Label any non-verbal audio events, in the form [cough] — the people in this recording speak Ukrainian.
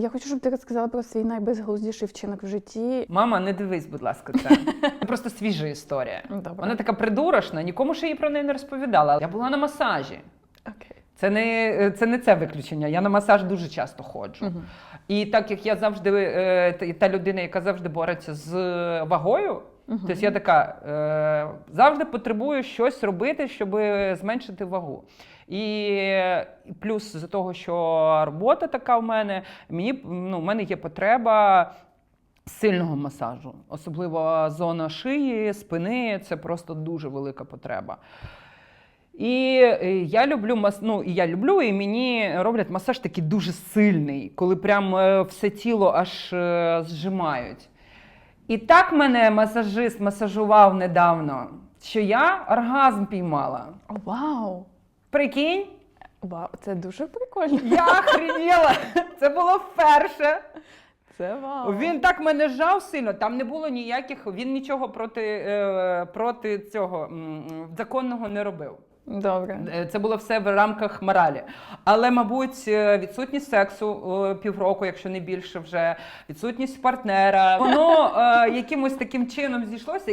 Я хочу, щоб ти розказала про свій найбезглуздіший вчинок в житті. Мама, не дивись, будь ласка, це. [laughs] Просто свіжа історія. Добре. Вона така придурочна, нікому ще їй про неї не розповідала. Я була на масажі. Окей. Це не це не це виключення. Я на масаж дуже часто ходжу. Мгм. І так як я завжди е, та- людина, яка завжди бореться з вагою, Мгм. тобто я така е, завжди потребую щось робити, щоб зменшити вагу. І і плюс з того, що робота така в мене, мені ну, в мене є потреба. Сильного масажу, особливо зона шиї, спини це просто дуже велика потреба. І е, я люблю мас... ну, і я люблю, і мені роблять масаж такий дуже сильний, коли прям е, все тіло аж е, зжимають. І так мене масажист масажував недавно, що я оргазм піймала. Вау! Прикинь, Вау, це дуже прикольно. я охренела. Це було вперше. Це вау. Він так мене жав сильно, там не було ніяких, він нічого проти, проти цього законного не робив. Добре. Е, Це було все в рамках моралі. Але, мабуть, е, відсутність сексу е, півроку, якщо не більше вже, відсутність партнера, воно якимось таким чином зійшлося.